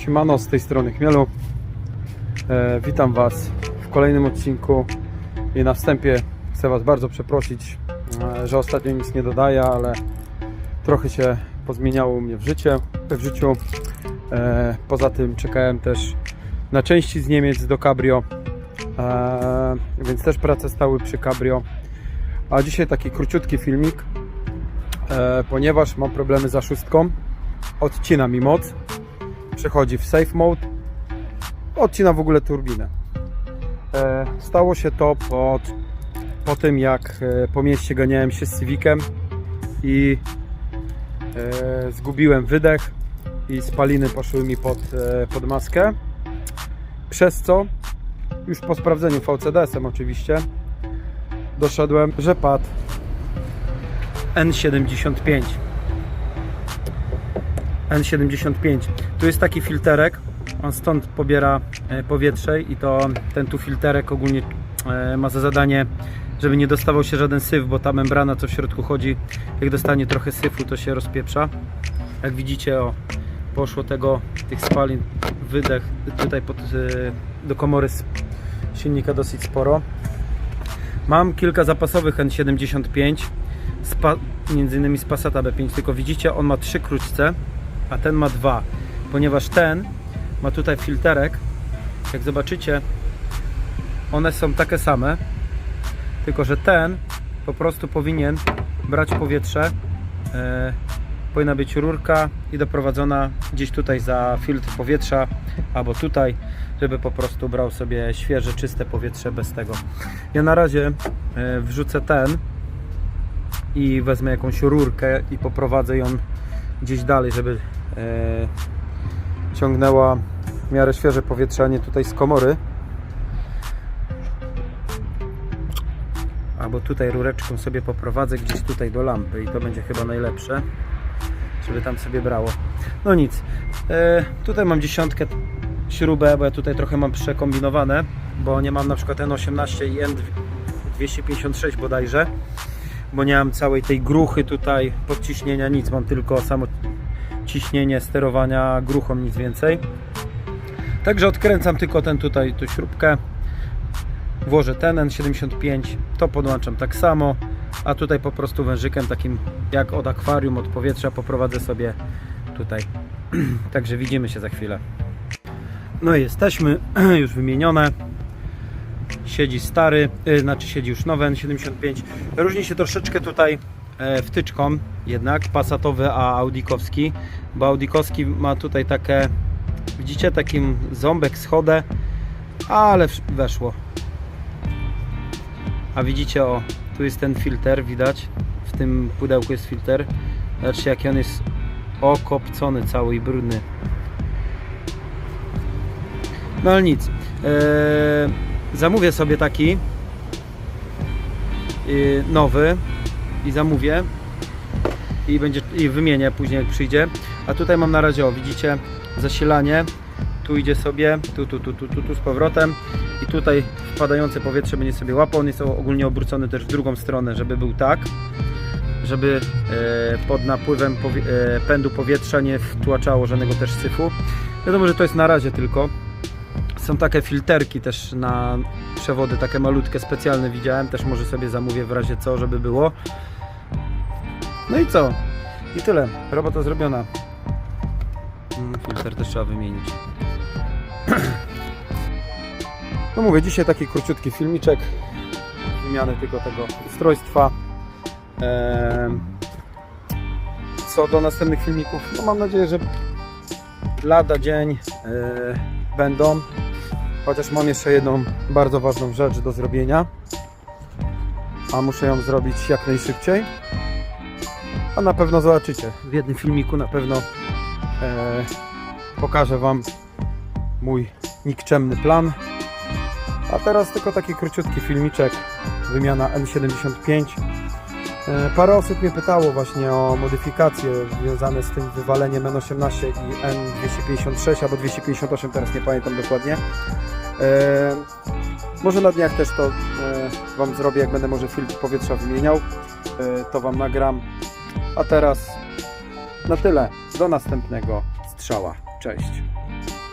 Siemano, z tej strony Chmielu. E, witam Was w kolejnym odcinku i na wstępie chcę Was bardzo przeprosić, e, że ostatnio nic nie dodaję, ale trochę się pozmieniało u mnie w, życie, w życiu. E, poza tym czekałem też na części z Niemiec do Cabrio, e, więc też prace stały przy Cabrio. A dzisiaj taki króciutki filmik, e, ponieważ mam problemy z szóstką. Odcina mi moc przechodzi w safe mode, odcina w ogóle turbinę. E, stało się to pod, po tym, jak e, po mieście ganiałem się z Civicem i e, zgubiłem wydech i spaliny poszły mi pod, pod maskę. Przez co, już po sprawdzeniu VCDS-em oczywiście, doszedłem, że padł N75. N75. Tu jest taki filterek, on stąd pobiera e, powietrze i to ten tu filterek ogólnie e, ma za zadanie, żeby nie dostawał się żaden syf, bo ta membrana co w środku chodzi, jak dostanie trochę syfu to się rozpieprza. Jak widzicie o, poszło tego, tych spalin, wydech tutaj pod, e, do komory silnika dosyć sporo. Mam kilka zapasowych N75, z pa, między innymi z Passata B5, tylko widzicie on ma trzy krótce, a ten ma dwa, ponieważ ten ma tutaj filterek. Jak zobaczycie, one są takie same, tylko że ten po prostu powinien brać powietrze. E, powinna być rurka i doprowadzona gdzieś tutaj za filtr powietrza albo tutaj, żeby po prostu brał sobie świeże, czyste powietrze bez tego. Ja na razie e, wrzucę ten i wezmę jakąś rurkę i poprowadzę ją gdzieś dalej, żeby ciągnęła w miarę świeże powietrze, a nie tutaj z komory. Albo tutaj rureczką sobie poprowadzę gdzieś tutaj do lampy i to będzie chyba najlepsze, żeby tam sobie brało. No nic, e, tutaj mam dziesiątkę śrubę, bo ja tutaj trochę mam przekombinowane, bo nie mam na przykład N18 i N256 bodajże, bo nie mam całej tej gruchy tutaj, podciśnienia, nic, mam tylko samo ciśnienie sterowania gruchą, nic więcej. Także odkręcam tylko ten tutaj, tu śrubkę. Włożę ten N75, to podłączam tak samo, a tutaj po prostu wężykiem takim jak od akwarium, od powietrza poprowadzę sobie tutaj. Także widzimy się za chwilę. No i jesteśmy, już wymienione. Siedzi stary, yy, znaczy siedzi już nowy N75. Różni się troszeczkę tutaj e, wtyczką jednak, pasatowy a audikowski, bo audikowski ma tutaj takie, widzicie, takim ząbek schodę, ale weszło. A widzicie, o, tu jest ten filtr, widać, w tym pudełku jest filtr. Zobaczcie, jaki on jest okopcony cały i brudny. No ale nic. Eee, zamówię sobie taki yy, nowy i zamówię i będzie i wymienię później jak przyjdzie. A tutaj mam na razie, o widzicie, zasilanie. Tu idzie sobie, tu, tu, tu, tu, tu, tu z powrotem i tutaj wpadające powietrze będzie sobie łapał. On jest ogólnie obrócony też w drugą stronę, żeby był tak, żeby e, pod napływem powie, e, pędu powietrza nie wtłaczało żadnego też syfu. Wiadomo, że to jest na razie tylko. Są takie filterki też na przewody, takie malutkie, specjalne widziałem. Też może sobie zamówię w razie co, żeby było. No i co? I tyle. Robota zrobiona. Mm, Filtr też trzeba wymienić. No mówię, dzisiaj taki króciutki filmiczek. Wymiany tylko tego ustrojstwa. Co do następnych filmików, no mam nadzieję, że lada dzień e, będą. Chociaż mam jeszcze jedną bardzo ważną rzecz do zrobienia. A muszę ją zrobić jak najszybciej. A na pewno zobaczycie. W jednym filmiku na pewno e, pokażę Wam mój nikczemny plan. A teraz tylko taki króciutki filmiczek. Wymiana N75. E, Parę osób mnie pytało właśnie o modyfikacje związane z tym wywaleniem N18 i N256 albo 258, teraz nie pamiętam dokładnie. E, może na dniach też to e, Wam zrobię, jak będę może filtr powietrza wymieniał, e, to Wam nagram. A teraz na tyle. Do następnego strzała. Cześć.